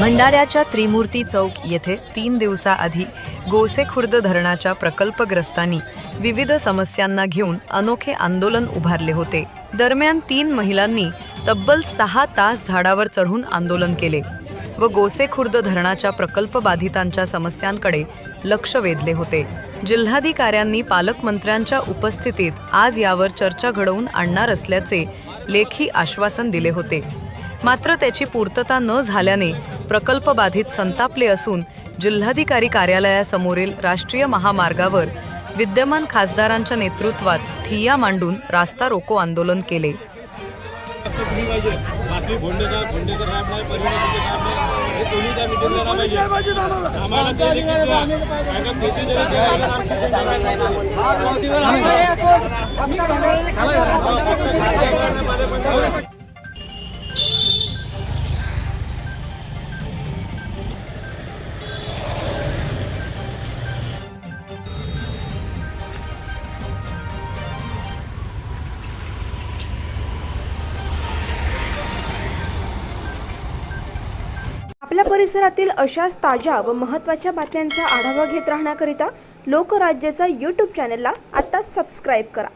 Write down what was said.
भंडाऱ्याच्या त्रिमूर्ती चौक येथे तीन दिवसाआधी गोसेखुर्द धरणाच्या प्रकल्पग्रस्तांनी विविध समस्यांना घेऊन अनोखे आंदोलन उभारले होते. दरम्यान तीन महिलांनी तब्बल सहा तास झाडावर चढून आंदोलन केले व गोसेखुर्द धरणाच्या प्रकल्प बाधितांच्या समस्यांकडे लक्ष वेधले होते. जिल्हाधिकाऱ्यांनी पालकमंत्र्यांच्या उपस्थितीत आज यावर चर्चा घडवून आणणार असल्याचे लेखी आश्वासन दिले होते. मात्र त्याची पूर्तता न झाल्याने प्रकल्प बाधित संतापले असून जिल्हाधिकारी कार्यालयासमोरील राष्ट्रीय महामार्गावर विद्यमान खासदारांच्या नेतृत्वात ठिय्या मांडून रास्ता रोको आंदोलन केले. आपल्या परिसरातील अशाच ताज्या व महत्त्वाच्या बातम्यांचा आढावा घेत राहण्याकरिता लोकराज्याचा यूट्यूब चॅनलला आत्ताच सबस्क्राईब करा.